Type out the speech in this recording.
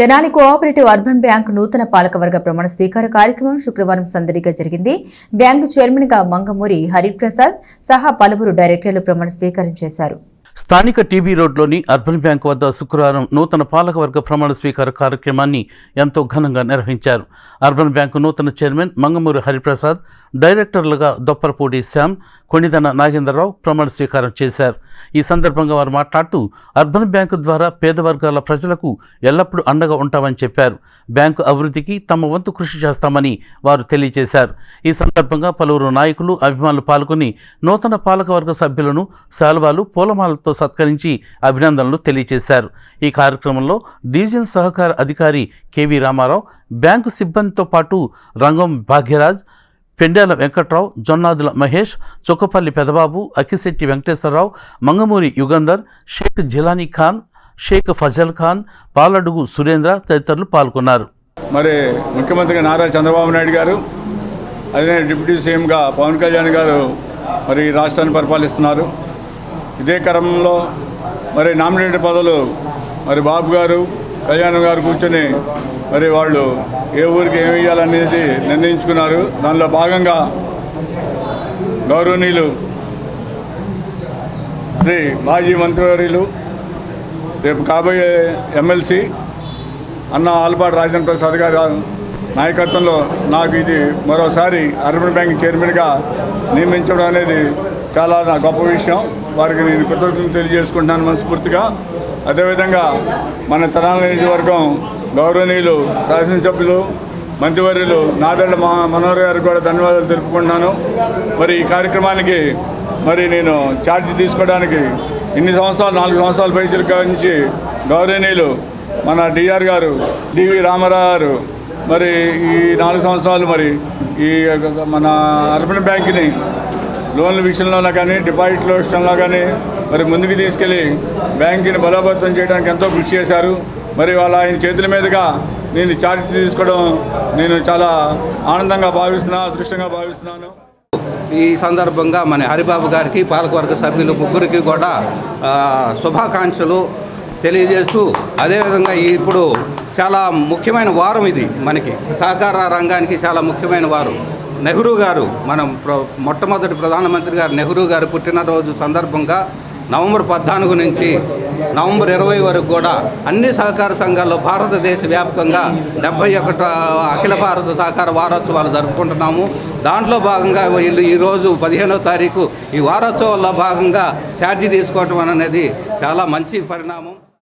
Tenali cooperative urban bank నూతన పాలకవర్గ ప్రమాణ స్వీకార కార్యక్రమం శుక్రవారం సందడిగా జరిగింది. బ్యాంకు చైర్మన్గా మంగమూరి హరిప్రసాద్ సహా పలువురు డైరెక్టర్లు ప్రమాణ స్వీకారం చేశారు. స్థానిక టీబీ రోడ్లోని అర్బన్ బ్యాంక్ వద్ద శుక్రవారం నూతన పాలకవర్గ ప్రమాణ స్వీకార కార్యక్రమాన్ని ఎంతో ఘనంగా నిర్వహించారు. అర్బన్ బ్యాంకు నూతన చైర్మన్ మంగమూరి హరిప్రసాద్ డైరెక్టర్లుగా దొప్పరపూడి శ్యామ్ కొణిదన నాగేంద్రరావు ప్రమాణ స్వీకారం చేశారు. ఈ సందర్భంగా వారు మాట్లాడుతూ అర్బన్ బ్యాంకు ద్వారా పేద వర్గాల ప్రజలకు ఎల్లప్పుడూ అండగా ఉంటామని చెప్పారు. బ్యాంకు అభివృద్ధికి తమ వంతు కృషి చేస్తామని వారు తెలియజేశారు. ఈ సందర్భంగా పలువురు నాయకులు అభిమానులు పాల్గొని నూతన పాలకవర్గ సభ్యులను శాల్వాలు పూలమాలతో సత్కరించి అభినందనలు తెలియజేశారు. ఈ కార్యక్రమంలో డీజిల్ సహకార అధికారి కెవి రామారావు బ్యాంకు సిబ్బందితో పాటు రంగం భాగ్యరాజ్ పెండాల వెంకట్రావు జొన్నాదుల మహేష్ చొక్కపల్లి పెదబాబు అక్కిశెట్టి వెంకటేశ్వరరావు మంగమూరి యుగంధర్ షేక్ జిలానీ ఖాన్ షేక్ ఫజల్ ఖాన్ పాలడుగు సురేంద్ర తదితరులు పాల్గొన్నారు. మరి ముఖ్యమంత్రిగా నారా చంద్రబాబు నాయుడు గారు అదే డిప్యూటీ సీఎంగా పవన్ కళ్యాణ్ గారు మరి రాష్ట్రాన్ని పరిపాలిస్తున్నారు. ఇదే క్రమంలో మరి నామినేటెడ్ పదవులు మరి బాబు గారు కళ్యాణ్ గారు కూర్చొని మరి వాళ్ళు ఏ ఊరికి ఏమి ఇవ్వాలనేది నిర్ణయించుకున్నారు. దానిలో భాగంగా గౌరవనీయులు శ్రీ మాజీ మంత్రివర్యులు రేపు కాబోయే ఎమ్మెల్సీ అన్న ఆల్పాటి రాజేంద్ర ప్రసాద్ గారి నాయకత్వంలో నాకు ఇది మరోసారి అర్బన్ బ్యాంక్ చైర్మన్గా నియమించడం అనేది చాలా నా గొప్ప విషయం. వారికి నేను కృతజ్ఞతలు తెలియజేసుకుంటున్నాను మనస్ఫూర్తిగా. అదేవిధంగా మన తెలంగాణ నియోజకవర్గం గౌరవనీయులు శాసనసభ్యులు మంత్రివర్యులు నాదెళ్ళ మా మనోహర్ గారికి కూడా ధన్యవాదాలు తెలుపుకుంటున్నాను. మరి ఈ కార్యక్రమానికి మరి నేను ఛార్జ్ తీసుకోవడానికి ఇన్ని సంవత్సరాలు నాలుగు సంవత్సరాల పైసలు నుంచి గౌరవనీయులు మన డిఆర్ గారు డివి రామారావు గారు మరి ఈ నాలుగు సంవత్సరాలు మరి ఈ మన అర్బన్ బ్యాంక్ని లోన్ల విషయంలో కానీ డిపాజిట్ల విషయంలో కానీ మరి ముందుకు తీసుకెళ్ళి బ్యాంకుని బలోపేతం చేయడానికి ఎంతో కృషి చేశారు. మరి వాళ్ళ ఆయన చేతుల మీదుగా నేను ఛార్జ్ తీసుకోవడం నేను చాలా ఆనందంగా భావిస్తున్నాను అదృష్టంగా భావిస్తున్నాను. ఈ సందర్భంగా మన హరిబాబు గారికి పాలకవర్గ సభ్యులు ముగ్గురికి కూడా శుభాకాంక్షలు తెలియజేస్తూ అదేవిధంగా ఇప్పుడు చాలా ముఖ్యమైన వారం ఇది మనకి. సహకార రంగానికి చాలా ముఖ్యమైన వారం. నెహ్రూ గారు మనం మొట్టమొదటి ప్రధానమంత్రి గారు నెహ్రూ గారు పుట్టినరోజు సందర్భంగా నవంబర్ పద్నాలుగు నుంచి నవంబర్ ఇరవై వరకు కూడా అన్ని సహకార సంఘాల్లో భారతదేశ వ్యాప్తంగా డెబ్బై ఒకట అఖిల భారత సహకార వారోత్సవాలు జరుపుకుంటున్నాము. దాంట్లో భాగంగా వీళ్ళు ఈరోజు పదిహేనో తారీఖు ఈ వారోత్సవాల్లో భాగంగా ఛార్జీ తీసుకోవటం అనేది చాలా మంచి పరిణామం.